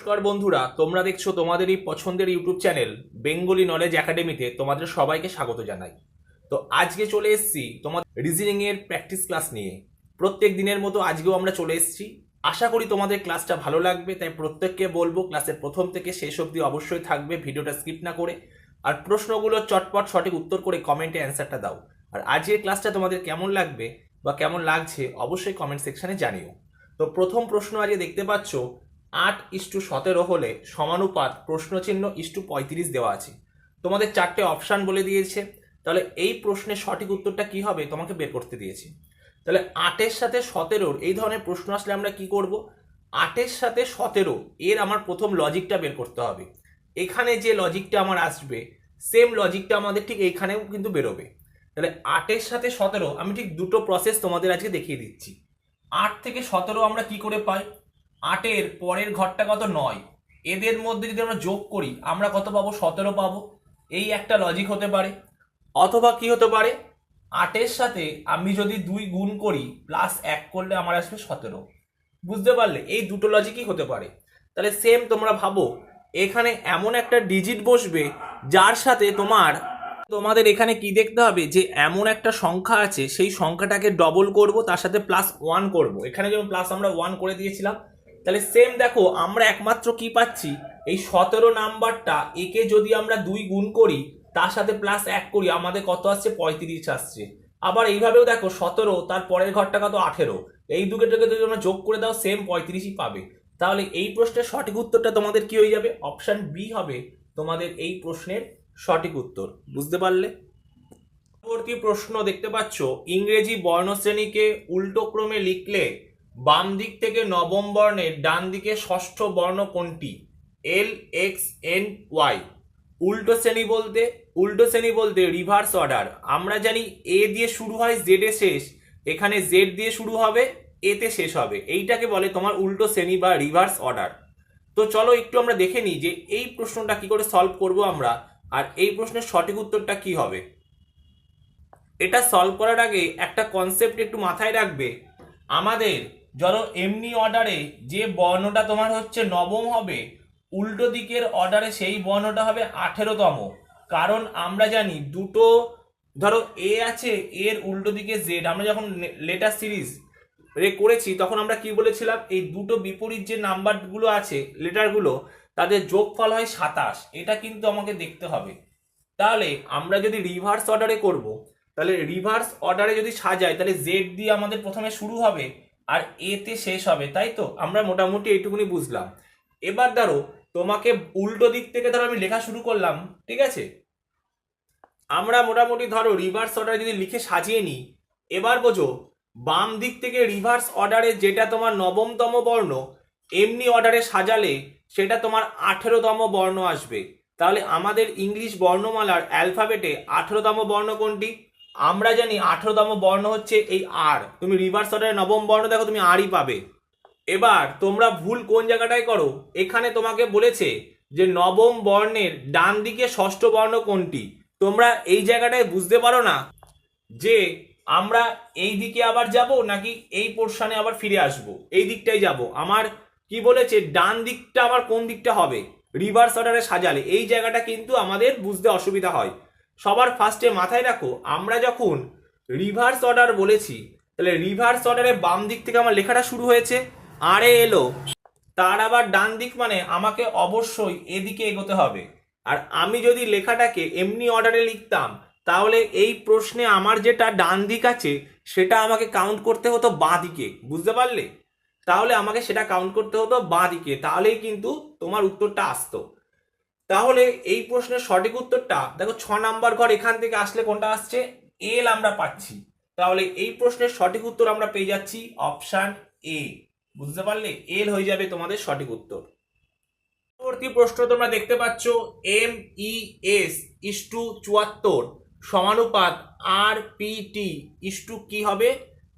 নমস্কার বন্ধুরা, তোমরা দেখছ তোমাদের এই পছন্দের ইউটিউব চ্যানেল বেঙ্গলি নলেজ একাডেমিতে তোমাদের সবাইকে স্বাগত জানাই। তো আজকে চলে এসেছি তোমাদের রিজনিং এর প্র্যাকটিস ক্লাস নিয়ে। প্রত্যেক দিনের মতো আজকেও আমরা চলে এসেছি। আশা করি তোমাদের ক্লাসটা ভালো লাগবে, তাই প্রত্যেককে বলব ক্লাসের প্রথম থেকে শেষ অবধি অবশ্যই থাকবে, ভিডিওটা স্কিপ না করে। আর প্রশ্নগুলো চটপট সঠিক উত্তর করে কমেন্টে অ্যান্সারটা দাও। আর আজকের ক্লাসটা তোমাদের কেমন লাগবে বা কেমন লাগছে অবশ্যই কমেন্ট সেকশানে জানিও। তো প্রথম প্রশ্ন আজকে দেখতে পাচ্ছ আট ইস্টু সতেরো হলে সমানুপাত প্রশ্নচিহ্ন ইস্টু পঁয়ত্রিশ দেওয়া আছে। তোমাদের চারটে অপশান বলে দিয়েছে। তাহলে এই প্রশ্নের সঠিক উত্তরটা কি হবে? তোমাকে বের করতে দিয়েছে। তাহলে আটের সাথে সতেরোর এই ধরনের প্রশ্ন আসলে আমরা কি করব? আটের সাথে সতেরো, এর আমার প্রথম লজিকটা বের করতে হবে। এখানে যে লজিকটা আমার আসবে সেম লজিকটা আমাদের ঠিক এইখানেও কিন্তু বেরোবে। তাহলে আটের সাথে সতেরো, আমি ঠিক দুটো প্রসেস তোমাদের আজকে দেখিয়ে দিচ্ছি। আট থেকে সতেরো আমরা কি করে পাই? আটের পরের ঘরটা কত? নয়। এদের মধ্যে যদি আমরা যোগ করি, আমরা কত পাবো? সতেরো পাবো। এই একটা লজিক হতে পারে। অথবা কি হতে পারে? আটের সাথে আমি যদি দুই গুণ করি প্লাস এক করলে আমার আসবে সতেরো। বুঝতে পারলে? এই দুটো লজিকই হতে পারে। তাহলে সেম তোমরা ভাবো, এখানে এমন একটা ডিজিট বসবে, যার সাথে তোমার, তোমাদের এখানে কি দেখতে হবে? যে এমন একটা সংখ্যা আছে, সেই সংখ্যাটাকে ডবল করব, তার সাথে প্লাস ওয়ান করব। এখানে যেমন প্লাস আমরা ওয়ান করে দিয়েছিলাম তাহলে সেম দেখো, আমরা একমাত্র কি পাচ্ছি? এই সতেরো নাম্বারটা, একে যদি আমরা দুই গুণ করি, তার সাথে প্লাস এক করি, আমাদের কত আসছে? পঁয়ত্রিশ আসছে। আবার এইভাবেও দেখো, সতেরো, তার পরের ঘরটা কত? আঠেরো। এই দুটোকে যদি তোমরা যোগ করে দাও সেম পঁয়ত্রিশই পাবে। তাহলে এই প্রশ্নের সঠিক উত্তরটা তোমাদের কি হয়ে যাবে? অপশান বি হবে তোমাদের এই প্রশ্নের সঠিক উত্তর। বুঝতে পারলে? পরবর্তী প্রশ্ন দেখতে পাচ্ছ, ইংরেজি বর্ণশ্রেণীকে উল্টো ক্রমে লিখলে বাম দিক থেকে নবম বর্ণের ডান দিকে ষষ্ঠ বর্ণ কোনটি? এল এক্স এন ওয়াই উল্টো শ্রেণি বলতে, উল্টো শ্রেণি বলতে রিভার্স অর্ডার আমরা জানি এ দিয়ে শুরু হয় জেড এ শেষ, এখানে জেড দিয়ে শুরু হবে এতে শেষ হবে। এইটাকে বলে তোমার উল্টো শ্রেণি বা রিভার্স অর্ডার তো চলো একটু আমরা দেখে নিই যে এই প্রশ্নটা কি করে সলভ করব আমরা, আর এই প্রশ্নের সঠিক উত্তরটা কি হবে। এটা সলভ করার আগে একটা কনসেপ্ট একটু মাথায় রাখবে। আমাদের ধরো, এমনি অর্ডারে যে বর্ণটা তোমার হচ্ছে নবম হবে, উল্টো দিকের অর্ডারে সেই বর্ণটা হবে আঠেরোতম। কারণ আমরা জানি দুটো, ধরো এ আছে এর উল্টো দিকে জেড আমরা যখন লেটার সিরিজ রে করেছি, তখন আমরা কি বলেছিলাম? এই দুটো বিপরীত যে নাম্বারগুলো আছে লেটারগুলো তাদের যোগফল হয় সাতাশ। এটা কিন্তু আমাকে দেখতে হবে। তাহলে আমরা যদি রিভার্স অর্ডারে করব, তাহলে রিভার্স অর্ডারে যদি সাজাই, তাহলে জেড দিয়ে আমাদের প্রথমে শুরু হবে আর এতে শেষ হবে, তাই তো? আমরা মোটামুটি এইটুকুনি বুঝলাম। এবার ধরো, তোমাকে উল্টো দিক থেকে ধরো আমি লেখা শুরু করলাম, ঠিক আছে? আমরা মোটামুটি ধরো রিভার্স অর্ডারে যদি লিখে সাজিয়ে নিই, এবার বোঝো, বাম দিক থেকে রিভার্স অর্ডারে যেটা তোমার নবমতম বর্ণ, এমনি অর্ডারে সাজালে সেটা তোমার আঠেরোতম বর্ণ আসবে। তাহলে আমাদের ইংলিশ বর্ণমালার অ্যালফাবেটে আঠেরোতম বর্ণ কোনটি? আমরা জানি আঠেরোতম বর্ণ হচ্ছে এই আর। তুমি রিভার্স অর্ডারে নবম বর্ণ দেখো, তুমি আরই পাবে। এবার তোমরা ভুল কোন জায়গাটায় করো? এখানে তোমাকে বলেছে যে নবম বর্ণের ডান দিকে ষষ্ঠ বর্ণ কোনটি? তোমরা এই জায়গাটায় বুঝতে পারো না যে আমরা এই দিকে আবার যাব নাকি এই পোর্শনে আবার ফিরে আসব। এই দিকটাই যাব। আমার কি বলেছে? ডান দিকটা আমার কোন দিকটা হবে? রিভার্স অর্ডারে সাজালে। এই জায়গাটা কিন্তু আমাদের বুঝতে অসুবিধা হয়। সবার ফার্স্টে মাথায় রাখো, আমরা যখন রিভার্স অর্ডার বলেছি, তাহলে রিভার্স অর্ডারে বাম দিক থেকে আমার লেখাটা শুরু হয়েছে আরে এলো, তার আবার ডান দিক মানে আমাকে অবশ্যই এদিকে এগোতে হবে। আর আমি যদি লেখাটাকে এমনি অর্ডারে লিখতাম, তাহলে এই প্রশ্নে আমার যেটা ডান দিক আছে, সেটা আমাকে কাউন্ট করতে হতো বাঁ দিকে, বুঝতে পারলে? তাহলে আমাকে সেটা কাউন্ট করতে হতো বাঁ দিকে, তাহলেই কিন্তু তোমার উত্তরটা আসতো। তাহলে এই প্রশ্নের সঠিক উত্তরটা, দেখো ছ নাম্বার ঘর এখান থেকে আসলে কোনটা আসছে? এল আমরা পাচ্ছি। তাহলে এই প্রশ্নের সঠিক উত্তর আমরা পেয়ে যাচ্ছি অপশান এ বুঝতে পারলে? এল হয়ে যাবে তোমাদের সঠিক উত্তর। পরবর্তী প্রশ্ন তোমরা দেখতে পাচ্ছ M E S is to চুয়াত্তর সমানুপাত আর পি টি ইস টু কি হবে?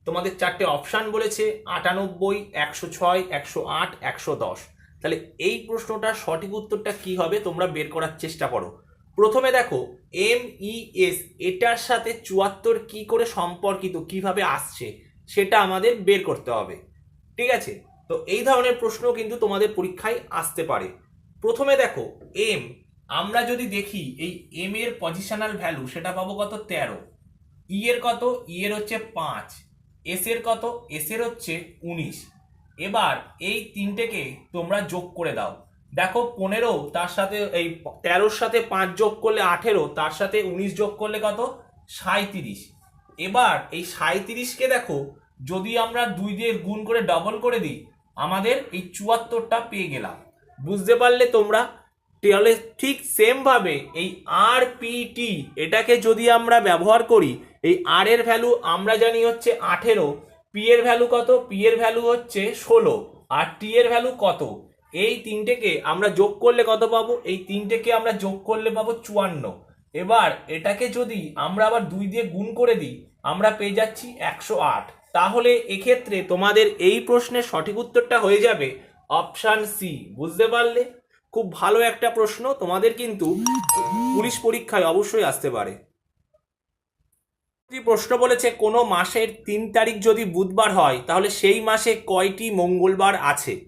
তোমাদের চারটে অপশান বলেছে, আটানব্বই, একশো ছয়, একশো আট, একশো দশ। তাহলে এই প্রশ্নটার সঠিক উত্তরটা কি হবে তোমরা বের করার চেষ্টা করো। প্রথমে দেখো এম ই এস এটার সাথে চুয়াত্তর কি করে সম্পর্কিত, কীভাবে আসছে, সেটা আমাদের বের করতে হবে। ঠিক আছে? তো এই ধরনের প্রশ্ন কিন্তু তোমাদের পরীক্ষায় আসতে পারে। প্রথমে দেখো এম আমরা যদি দেখি এই এম এর পজিশনাল ভ্যালু সেটা পাবো কত? তেরো। ই এর কত? ই এর হচ্ছে পাঁচ। এস এর কত? এস এর হচ্ছে উনিশ। এবার এই তিনটেকে তোমরা যোগ করে দাও। দেখো, পনেরো, তার সাথে এই তেরোর সাথে পাঁচ যোগ করলে আঠেরো, তার সাথে উনিশ যোগ করলে কত? সাঁত্রিশ এবার এই সাঁত্রিশকে দেখো, যদি আমরা দুই দিয়ে গুণ করে ডবল করে দিই, আমাদের এই চুয়াত্তরটা পেয়ে গেলাম। বুঝতে পারলে তোমরা? তাহলে ঠিক সেমভাবে এই আর পিটি এটাকে যদি আমরা ব্যবহার করি, এই আর এর ভ্যালু আমরা জানি হচ্ছে আঠেরো পি এর ভ্যালু কত? পি এর ভ্যালু হচ্ছে ষোলো। আর টি এর ভ্যালু কত? এই তিনটেকে আমরা যোগ করলে কত পাবো? এই তিনটেকে আমরা যোগ করলে পাবো চুয়ান্ন। এবার এটাকে যদি আমরা আবার দুই দিয়ে গুণ করে দিই, আমরা পেয়ে যাচ্ছি একশো আট। তাহলে এক্ষেত্রে তোমাদের এই প্রশ্নের সঠিক উত্তরটা হয়ে যাবে অপশান সি বুঝতে পারলে? খুব ভালো একটা প্রশ্ন। তোমাদের কিন্তু পুলিশ পরীক্ষায় অবশ্যই আসতে পারে। প্রশ্ন বলেছে, কোনো মাসের তিন তারিখ যদি বুধবার হয়, তাহলে সেই মাসে কয়টি মঙ্গলবার আছে?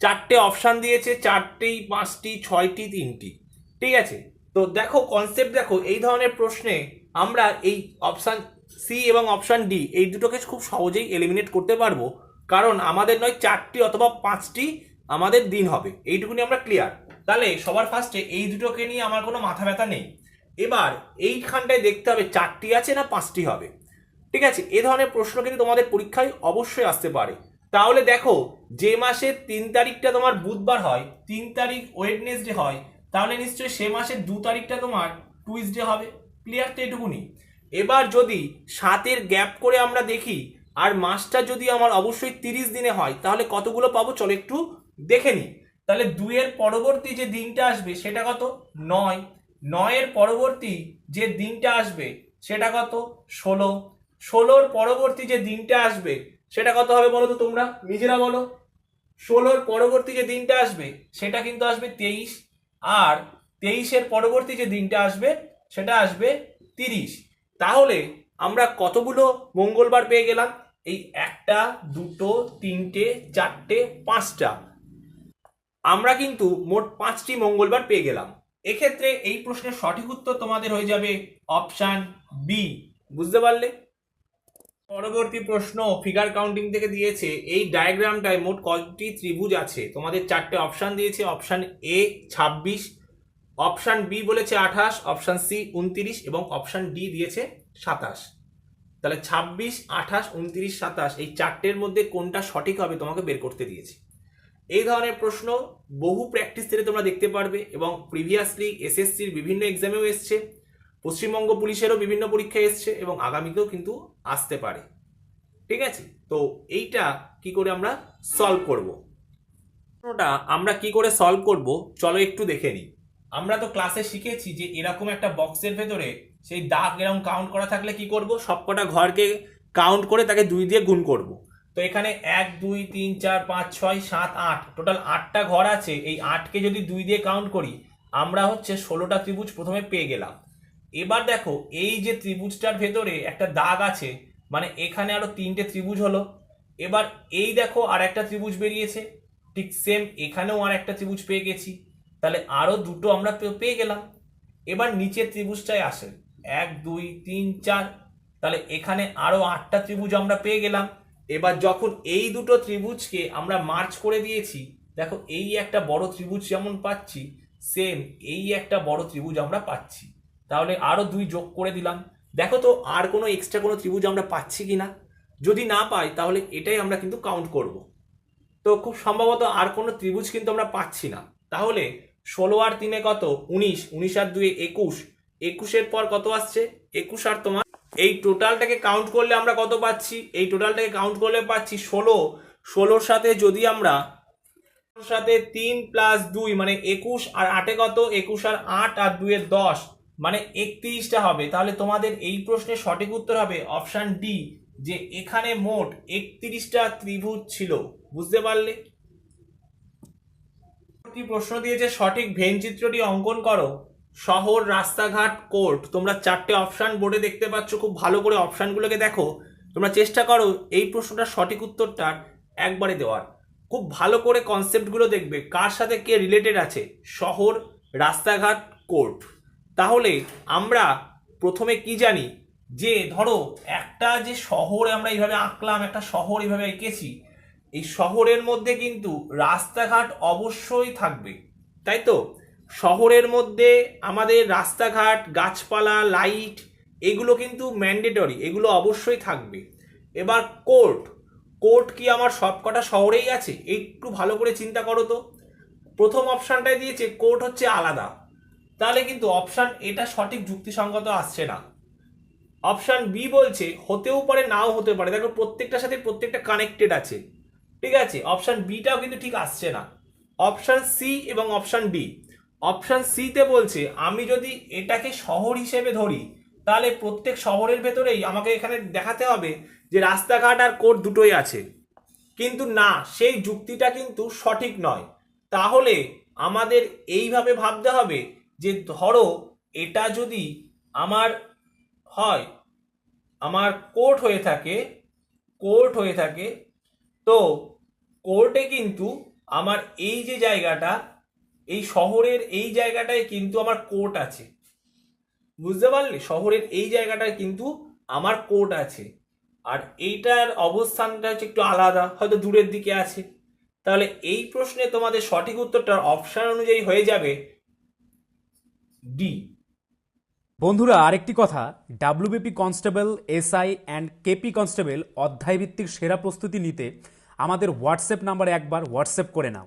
চারটে অপশান দিয়েছে, চারটেই পাঁচটি, ছয়টি, তিনটি। ঠিক আছে? তো দেখো কনসেপ্ট দেখো, এই ধরনের প্রশ্নে আমরা এই অপশান সি এবং অপশান ডি এই দুটোকে খুব সহজেই এলিমিনেট করতে পারব। কারণ আমাদের নয় চারটি অথবা পাঁচটি আমাদের দিন হবে। এইটুকুনি আমরা ক্লিয়ার তাহলে সবার ফার্স্টে এই দুটোকে নিয়ে আমার কোনো মাথা ব্যথা নেই। এবার এইখানটায় দেখতে হবে চারটি আছে না পাঁচটি হবে। ঠিক আছে? এ ধরনের প্রশ্ন কিন্তু তোমাদের পরীক্ষায় অবশ্যই আসতে পারে। তাহলে দেখো, যে মাসের তিন তারিখটা তোমার বুধবার হয়, তিন তারিখ ওয়েডনেসডে হয়, তাহলে নিশ্চয়ই সে মাসের দু তারিখটা তোমার টুইসডে হবে। ক্লিয়ার তো এটুকুনি? এবার যদি সাতের গ্যাপ করে আমরা দেখি, আর মাসটা যদি আমার অবশ্যই তিরিশ দিনে হয়, তাহলে কতগুলো পাবো? চলো একটু দেখে নিই। তাহলে দুইয়ের পরবর্তী যে দিনটা আসবে, সেটা কত? নয়। নয়ের পরবর্তী যে দিনটা আসবে, সেটা কত? ষোলো। ষোলোর পরবর্তী যে দিনটা আসবে, সেটা কত হবে বলো তো তোমরা? নিজেরা বলো। ষোলোর পরবর্তী যে দিনটা আসবে, সেটা কিন্তু আসবে তেইশ। আর তেইশের পরবর্তী যে দিনটা আসবে, সেটা আসবে তিরিশ। তাহলে আমরা কতগুলো মঙ্গলবার পেয়ে গেলাম? এই একটা, দুটো, তিনটে, চারটে, পাঁচটা। আমরা কিন্তু মোট পাঁচটি মঙ্গলবার পেয়ে গেলাম। এক্ষেত্রে এই প্রশ্নের সঠিক উত্তর তোমাদের হয়ে যাবে অপশান বি। বুঝতে পারলে? পরবর্তী প্রশ্ন ফিগার কাউন্টিং থেকে দিয়েছে, এই ডায়াগ্রামটায় মোট কয়টি ত্রিভুজ আছে? তোমাদের চারটে অপশান দিয়েছে, অপশান এ ছাব্বিশ, অপশান বি বলেছে আঠাশ, অপশান সি উনতিরিশ এবং অপশান ডি দিয়েছে সাতাশ। তাহলে ছাব্বিশ, আঠাশ, উনতিরিশ, সাতাশ, এই চারটের মধ্যে কোনটা সঠিক হবে তোমাকে বের করতে দিয়েছে। এই ধরনের প্রশ্ন বহু প্র্যাকটিস থেকে তোমরা দেখতে পারবে এবং প্রিভিয়াসলি এসএসসির বিভিন্ন এক্সামেও এসছে, পশ্চিমবঙ্গ পুলিশেরও বিভিন্ন পরীক্ষায় এসছে এবং আগামীতেও কিন্তু আসতে পারে। ঠিক আছে? তো এইটা কি করে আমরা সলভ করব? প্রশ্নটা আমরা কি করে সলভ করব? চলো একটু দেখে নিই। আমরা তো ক্লাসে শিখেছি যে এরকম একটা বক্সের ভেতরে সেই দাগ এরকম কাউন্ট করা থাকলে কি করব? সবকটা ঘরকে কাউন্ট করে তাকে দুই দিয়ে গুণ করব। তো এখানে এক, দুই, তিন, চার, পাঁচ, ছয়, সাত, আট। টোটাল আটটা ঘর আছে। এই আটকে যদি দুই দিয়ে কাউন্ট করি, আমরা হচ্ছে ষোলোটা ত্রিভুজ প্রথমে পেয়ে গেলাম। এবার দেখো, এই যে ত্রিভুজটার ভেতরে একটা দাগ আছে মানে এখানে আরও তিনটে ত্রিভুজ হলো। এবার এই দেখো আর একটা ত্রিভুজ বেরিয়েছে। ঠিক সেম এখানেও আর একটা ত্রিভুজ পেয়ে গেছি। তাহলে আরও দুটো আমরা পেয়ে গেলাম। এবার নিচের ত্রিভুজটাই আসে এক, দুই, তিন, চার। তাহলে এখানে আরও আটটা ত্রিভুজ আমরা পেয়ে গেলাম। এবার যখন এই দুটো ত্রিভুজকে আমরা মার্চ করে দিয়েছি, দেখো এই একটা বড় ত্রিভুজ যেমন পাচ্ছি সেম এই একটা বড় ত্রিভুজ আমরা পাচ্ছি। তাহলে আরও দুই যোগ করে দিলাম। দেখো তো আর কোনো এক্সট্রা কোনো ত্রিভুজ আমরা পাচ্ছি কি না যদি না পাই, তাহলে এটাই আমরা কিন্তু কাউন্ট করব। তো খুব সম্ভবত আর কোনো ত্রিভুজ কিন্তু আমরা পাচ্ছি না। তাহলে ষোলো আর তিনে কত? উনিশ। উনিশ আর দুয়ে একুশ। একুশের পর কত আসছে? একুশ আর তোমার এই টোটালটাকে কাউন্ট করলে আমরা কত পাচ্ছি? এই টোটালটাকে কাউন্ট করলে পাচ্ছি ষোলো। ষোলোর সাথে যদি আমরা সাথে তিন প্লাস দুই মানে একুশ আর আটে কত? একুশ আর আট আর দুয়ের দশ মানে একত্রিশটা হবে। তাহলে তোমাদের এই প্রশ্নের সঠিক উত্তর হবে অপশান ডি, যে এখানে মোট একত্রিশটা ত্রিভুজ ছিল। বুঝতে পারলে? প্রশ্ন দিয়েছে সঠিক ভেন চিত্রটি অঙ্কন করো। শহর, রাস্তাঘাট কোর্ট তোমরা চারটে অপশান বোর্ডে দেখতে পাচ্ছ, খুব ভালো করে অপশানগুলোকে দেখো। তোমরা চেষ্টা করো এই প্রশ্নটার সঠিক উত্তরটা একবারে দেওয়ার। খুব ভালো করে কনসেপ্টগুলো দেখবে, কার সাথে কে রিলেটেড আছে, শহর, রাস্তাঘাট কোর্ট তাহলে আমরা প্রথমে কি জানি? যে ধরো একটা যে শহর আমরা এইভাবে আঁকলাম, একটা শহর এইভাবে এঁকেছি, এই শহরের মধ্যে কিন্তু রাস্তাঘাট অবশ্যই থাকবে, তাই তো? শহরের মধ্যে আমাদের রাস্তাঘাট, গাছপালা লাইট এগুলো কিন্তু ম্যান্ডেটরি এগুলো অবশ্যই থাকবে। এবার কোর্ট কোর্ট কি আমার সবকটা শহরেই আছে? একটু ভালো করে চিন্তা করো তো। প্রথম অপশানটায় দিয়েছে কোর্ট হচ্ছে আলাদা। তাহলে কিন্তু অপশান এটা সঠিক যুক্তিসঙ্গত আসছে না। অপশান বি বলছে, হতেও পারে, নাও হতে পারে। দেখো প্রত্যেকটার সাথে প্রত্যেকটা কানেক্টেড আছে। ঠিক আছে? অপশান বিটাও কিন্তু ঠিক আসছে না। অপশান সি এবং অপশান ডি অপশান সিতে বলছে, আমি যদি এটাকে শহর হিসেবে ধরি, তাহলে প্রত্যেক শহরের ভেতরেই আমাকে এখানে দেখাতে হবে যে রাস্তাঘাট আর কোর্ট দুটোই আছে। কিন্তু না, সেই যুক্তিটা কিন্তু সঠিক নয়। তাহলে আমাদের এইভাবে ভাবতে হবে যে ধরো এটা যদি আমার হয়, আমার কোর্ট হয়ে থাকে কোর্ট হয়ে থাকে, তো কোর্টে কিন্তু আমার এই যে জায়গাটা এই শহরের এই জায়গাটায় কিন্তু আমার কোর্ট আছে। বুঝতে পারলে? শহরের এই জায়গাটায় কিন্তু আমার কোর্ট আছে। আর এইটার অবস্থানটা হচ্ছে একটু আলাদা, হয়তো দূরের দিকে আছে। তাহলে এই প্রশ্নে তোমাদের সঠিক উত্তরটা অপশন অনুযায়ী হয়ে যাবে ডি বন্ধুরা, আরেকটি কথা WBP constable SI and KP constable অধ্যায়ভিত্তিক সেরা প্রস্তুতি নিতে আমাদের হোয়াটসঅ্যাপ নাম্বারে একবার হোয়াটসঅ্যাপ করে নাও।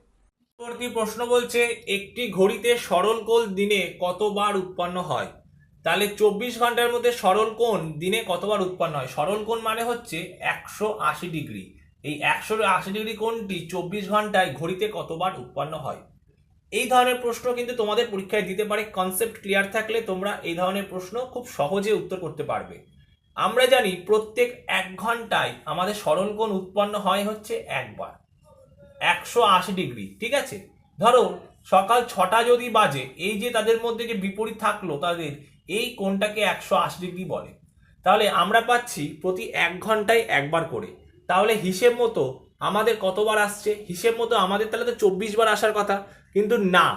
পরবর্তী প্রশ্ন বলছে, একটি ঘড়িতে সরল কোণ দিনে কতবার উৎপন্ন হয়? তাহলে চব্বিশ ঘণ্টার মধ্যে সরল কোণ দিনে কতবার উৎপন্ন হয়? সরল কোণ মানে হচ্ছে একশো আশি ডিগ্রি। এই একশো আশি ডিগ্রি কোণটি চব্বিশ ঘন্টায় ঘড়িতে কতবার উৎপন্ন হয়? এই ধরনের প্রশ্ন কিন্তু তোমাদের পরীক্ষায় দিতে পারে। কনসেপ্ট ক্লিয়ার থাকলে তোমরা এই ধরনের প্রশ্ন খুব সহজে উত্তর করতে পারবে। আমরা জানি প্রত্যেক এক ঘন্টায় আমাদের সরল কোণ উৎপন্ন হয় হচ্ছে একবার। একশো আশি ডিগ্রি, ঠিক আছে? ধরো, সকাল ছটা যদি বাজে, এই যে তাদের মধ্যে যে বিপরীত থাকল তাদের, এই কোণটাকে একশো আশি ডিগ্রি বলে। তাহলে আমরা পাচ্ছি প্রতি এক ঘন্টায় একবার করে। তাহলে হিসেব মতো আমাদের কতবার আসছে? হিসেব মতো আমাদের তাহলে তো চব্বিশ বার আসার কথা। কিন্তু না,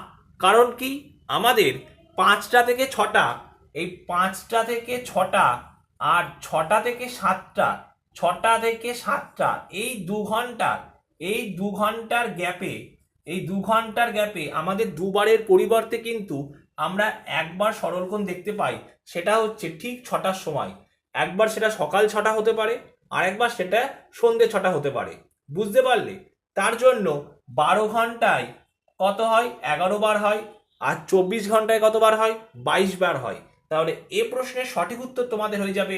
কারণ কি? আমাদের পাঁচটা থেকে ছটা, এই পাঁচটা থেকে ছটা আর ছটা থেকে সাতটা, ছটা থেকে সাতটা, এই দু ঘণ্টা এই দু ঘণ্টার গ্যাপে, এই দু ঘণ্টার গ্যাপে আমাদের দুবারের পরিবর্তে কিন্তু আমরা একবার সরলকোণ দেখতে পাই, সেটা হচ্ছে ঠিক ছটার সময়। একবার সেটা সকাল ছটা হতে পারে আর একবার সেটা সন্ধে ছটা হতে পারে। বুঝতে পারলে? তার জন্য বারো ঘন্টায় কত হয়? এগারো বার হয়, আর চব্বিশ ঘন্টায় কতবার হয়? বাইশ বার হয়। তাহলে এ প্রশ্নের সঠিক উত্তর তোমাদের হয়ে যাবে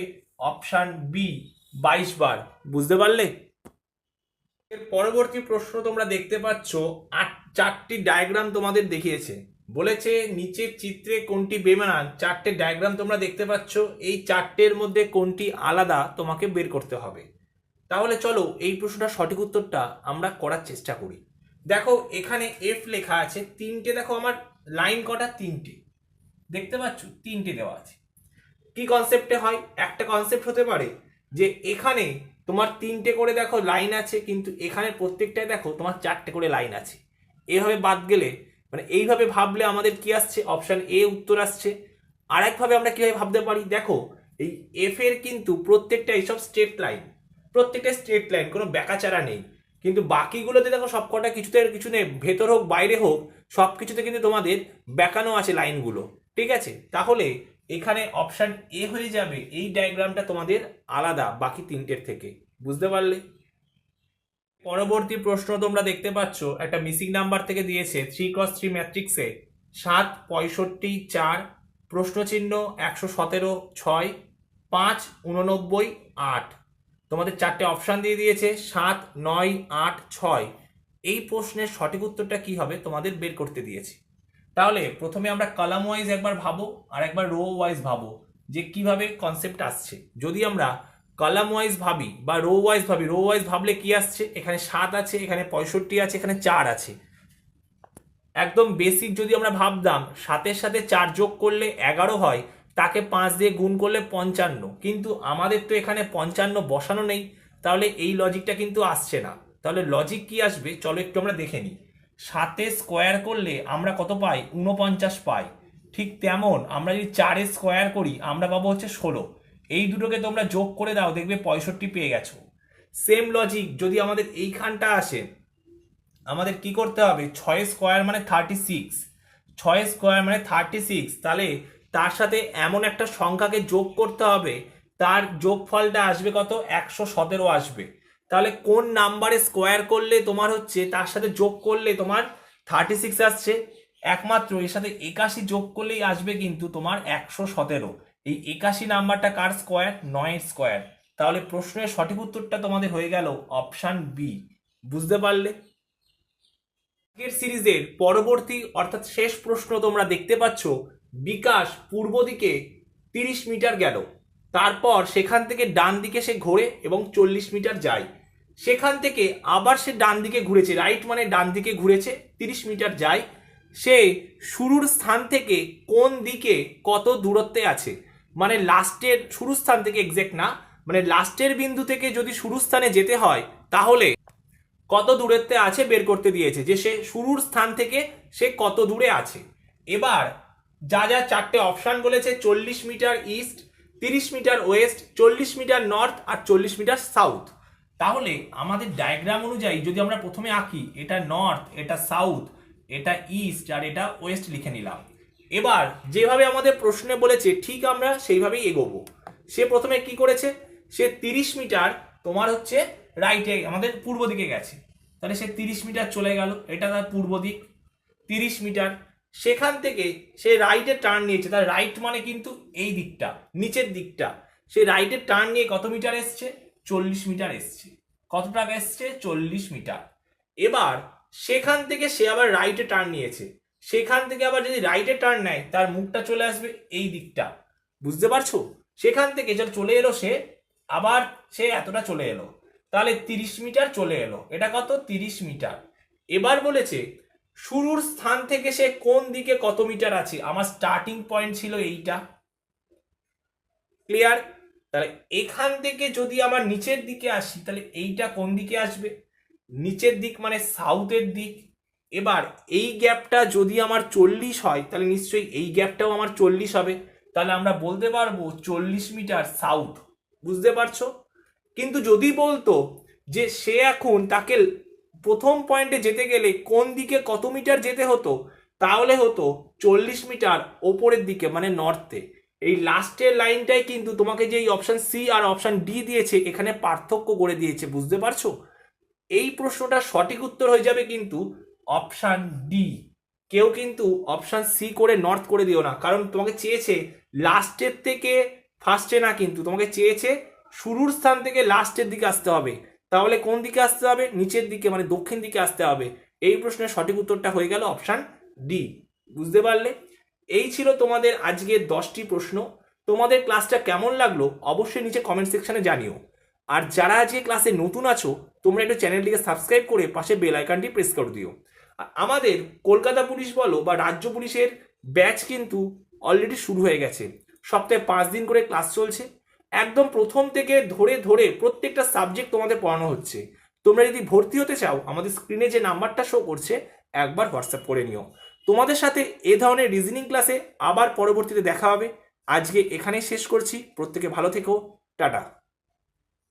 অপশান বি, বাইশ বার। বুঝতে পারলে? এর পরবর্তী প্রশ্ন তোমরা দেখতে পাচ্ছ, আট, চারটি ডায়াগ্রাম তোমাদের দেখিয়েছে। বলেছে, নিচের চিত্রে কোনটি বেমানান? চারটে ডায়াগ্রাম তোমরা দেখতে পাচ্ছ, এই চারটের মধ্যে কোনটি আলাদা তোমাকে বের করতে হবে। তাহলে চলো, এই প্রশ্নটার সঠিক উত্তরটা আমরা করার চেষ্টা করি। দেখো, এখানে এফ লেখা আছে, তিনটে দেখো আমার, লাইন কটা? তিনটে। দেখতে পাচ্ছ? তিনটে দেওয়া আছে। কি কনসেপ্টে হয়? একটা কনসেপ্ট হতে পারে যে এখানে তোমার তিনটে করে দেখো লাইন আছে, কিন্তু এখানে প্রত্যেকটায় দেখো তোমার চারটে করে লাইন আছে। এভাবে বাদ গেলে মানে এইভাবে ভাবলে আমাদের কি আসছে? অপশান এ উত্তর আসছে। আর একভাবে আমরা কীভাবে ভাবতে পারি? দেখো, এই এফ এর কিন্তু প্রত্যেকটা এইসব স্ট্রেট লাইন প্রত্যেকটা স্ট্রেট লাইন কোনো ব্যাকাচারা নেই। কিন্তু বাকিগুলোতে দেখো সবকটা কিছুতে কিছু নেই। ভেতর হোক, বাইরে হোক সব কিছুতে কিন্তু তোমাদের বেঁকানো আছে লাইনগুলো ঠিক আছে? তাহলে এখানে অপশান এ হয়ে যাবে, এই ডায়াগ্রামটা তোমাদের আলাদা, বাকি তিনটের থেকে। বুঝতে পারলে? পরবর্তী প্রশ্ন তোমরা দেখতে পাচ্ছ, একটা মিসিং নাম্বার থেকে দিয়েছে থ্রি ক্রস থ্রি ম্যাট্রিক্সে সাত, পঁয়ষট্টি, চার, প্রশ্নচিহ্ন একশো সতেরো, ছয়, পাঁচ, উননব্বই, আট। তোমাদের চারটে অপশান দিয়ে দিয়েছে, সাত, নয়, আট, ছয়। এই প্রশ্নের সঠিক উত্তরটা কি হবে? তোমাদের বের করতে দিয়েছে। তাহলে প্রথমে আমরা কলাম ওয়াইজ একবার ভাবো আর একবার রো ওয়াইজ ভাবো যে কীভাবে কনসেপ্ট আসছে। যদি আমরা কলাম ওয়াইজ ভাবি বা রো ওয়াইজ ভাবি রো ওয়াইজ ভাবলে কি আসছে? এখানে সাত আছে, এখানে পঁয়ষট্টি আছে, এখানে চার আছে। একদম বেসিক যদি আমরা ভাবতাম সাতের সাথে চার যোগ করলে এগারো হয়, তাকে পাঁচ দিয়ে গুণ করলে পঞ্চান্ন। কিন্তু আমাদের তো এখানে পঞ্চান্ন বসানো নেই, তাহলে এই লজিকটা কিন্তু আসছে না। তাহলে লজিক কি আসবে? চলো একটু আমরা দেখে নিই। সাতে স্কোয়ার করলে আমরা কত পাই? উনপঞ্চাশ পাই। ঠিক তেমন আমরা যদি চারে স্কোয়ার করি, আমরা পাবো হচ্ছে ষোলো। এই দুটোকে তোমরা যোগ করে দাও, দেখবে পঁয়ষট্টি পেয়ে গেছো। সেম লজিক যদি আমাদের এইখানটা আসে, আমাদের কি করতে হবে? ছয় স্কোয়ার মানে থার্টি সিক্স ছয় স্কোয়ার মানে থার্টি সিক্স তাহলে তার সাথে এমন একটা সংখ্যাকে যোগ করতে হবে, তার যোগফলটা আসবে কত? একশো সতেরো আসবে। তাহলে কোন নাম্বারে স্কোয়ার করলে তোমার হচ্ছে, তার সাথে যোগ করলে তোমার থার্টি সিক্স আসছে? একমাত্র এর সাথে একাশি যোগ করলেই আসবে কিন্তু তোমার একশো সতেরো। এই একাশি নাম্বারটা কার স্কোয়ার নয় স্কোয়ার তাহলে প্রশ্নের সঠিক উত্তরটা তোমাদের হয়ে গেল অপশান বি বুঝতে পারলে? আগের সিরিজের পরবর্তী অর্থাৎ শেষ প্রশ্ন তোমরা দেখতে পাচ্ছ, বিকাশ পূর্ব দিকে তিরিশ মিটার গেল। তারপর সেখান থেকে ডান দিকে সে ঘোরে এবং চল্লিশ মিটার যায়। সেখান থেকে আবার সে ডান দিকে ঘুরেছে রাইট মানে ডান দিকে ঘুরেছে, তিরিশ মিটার যায়। সে শুরুর স্থান থেকে কোন দিকে কত দূরত্বে আছে? মানে লাস্টের শুরু স্থান থেকে এক্সাক্ট না মানে লাস্টের বিন্দু থেকে যদি শুরু স্থানে যেতে হয়, তাহলে কত দূরত্বে আছে বের করতে দিয়েছে? যে সে শুরুর স্থান থেকে সে কত দূরে আছে? এবার যা যা চারটে অপশান বলেছে, চল্লিশ মিটার ইস্ট তিরিশ মিটার ওয়েস্ট চল্লিশ মিটার নর্থ আর চল্লিশ মিটার সাউথ তাহলে আমাদের ডায়াগ্রাম অনুযায়ী যদি আমরা প্রথমে আঁকি, এটা নর্থ এটা সাউথ এটা ইস্ট আর এটা ওয়েস্ট লিখে নিলাম। এবার যেভাবে আমাদের প্রশ্নে বলেছে, ঠিক আমরা সেইভাবেই এগোবো। সে প্রথমে কি করেছে? সে তিরিশ মিটার তোমার হচ্ছে রাইটে আমাদের পূর্ব দিকে গেছে। তাহলে সে তিরিশ মিটার চলে গেল, এটা তার পূর্ব দিক। তিরিশ মিটার, সেখান থেকে সে রাইটে টার্ন নিয়েছে। তার রাইট মানে কিন্তু এই দিকটা, নিচের দিকটা। সে রাইটে টার্ন নিয়ে কত মিটার এসছে? চল্লিশ মিটার এসছে। কত টাকা এসছে? চল্লিশ মিটার। এবার সেখান থেকে সে আবার রাইটে টার্ন নিয়েছে। সেখান থেকে আবার যদি রাইটে টার্ন নেয়, তার মুখটা চলে আসবে এই দিকটা। বুঝতে পারছ? সেখান থেকে যখন চলে এলো সে, আবার সে এতটা চলে এলো। তাহলে তিরিশ মিটার চলে এলো। এটা কত? তিরিশ মিটার। এবার বলেছে, শুরুর স্থান থেকে সে কোন দিকে কত মিটার আছে? আমার স্টার্টিং পয়েন্ট ছিল এইটা। ক্লিয়ার তাহলে এখান থেকে যদি আমার নিচের দিকে আসি, তাহলে এইটা কোন দিকে আসবে? নিচের দিক মানে সাউথের দিক। এবার এই গ্যাপটা যদি আমার চল্লিশ হয়, তাহলে নিশ্চয়ই এই গ্যাপটাও আমার চল্লিশ হবে। তাহলে আমরা বলতে পারব চল্লিশ মিটার সাউথ বুঝতে পারছ? কিন্তু যদি বলতো যে সে এখন তাকে প্রথম পয়েন্টে যেতে গেলে কোন দিকে কত মিটার যেতে হতো, তাহলে হতো চল্লিশ মিটার ওপরের দিকে মানে নর্থে এই লাস্টের লাইনটাই কিন্তু তোমাকে যে এই অপশন সি আর অপশান ডি দিয়েছে, এখানে পার্থক্য করে দিয়েছে, বুঝতে পারছ? এই প্রশ্নটা সঠিক উত্তর হয়ে যাবে কিন্তু অপশান ডি কেউ কিন্তু অপশান সি করে নর্থ করে দিও না, কারণ তোমাকে চেয়েছে লাস্টের থেকে ফার্স্টে না কিন্তু, তোমাকে চেয়েছে শুরুর স্থান থেকে লাস্টের দিকে আসতে হবে। তাহলে কোন দিকে আসতে হবে? নিচের দিকে মানে দক্ষিণ দিকে আসতে হবে। এই প্রশ্নের সঠিক উত্তরটা হয়ে গেল অপশান ডি বুঝতে পারলে? এই ছিল তোমাদের আজকের দশটি প্রশ্ন। তোমাদের ক্লাসটা কেমন লাগল অবশ্যই নিচে কমেন্ট সেকশনে জানিও। আর যারা আজকে ক্লাসে নতুন আছো, তোমরা একটু চ্যানেলটিকে সাবস্ক্রাইব করে পাশে বেল আইকনটি প্রেস করে দিও। আমাদের কলকাতা পুলিশ বলো বা রাজ্য পুলিশের ব্যাচ কিন্তু অলরেডি শুরু হয়ে গেছে। সপ্তাহে পাঁচ দিন করে ক্লাস চলছে। একদম প্রথম থেকে ধরে ধরে প্রত্যেকটা সাবজেক্ট তোমাদের পড়ানো হচ্ছে। তোমরা যদি ভর্তি হতে চাও, আমাদের স্ক্রিনে যে নাম্বারটা শো করছে, একবার হোয়াটসঅ্যাপ করে নিও। তোমাদের সাথে এ ধরনের রিজনিং ক্লাসে আবার পরবর্তীতে দেখা হবে। আজকে এখানেই শেষ করছি। প্রত্যেকে ভালো থেকো। টাটা।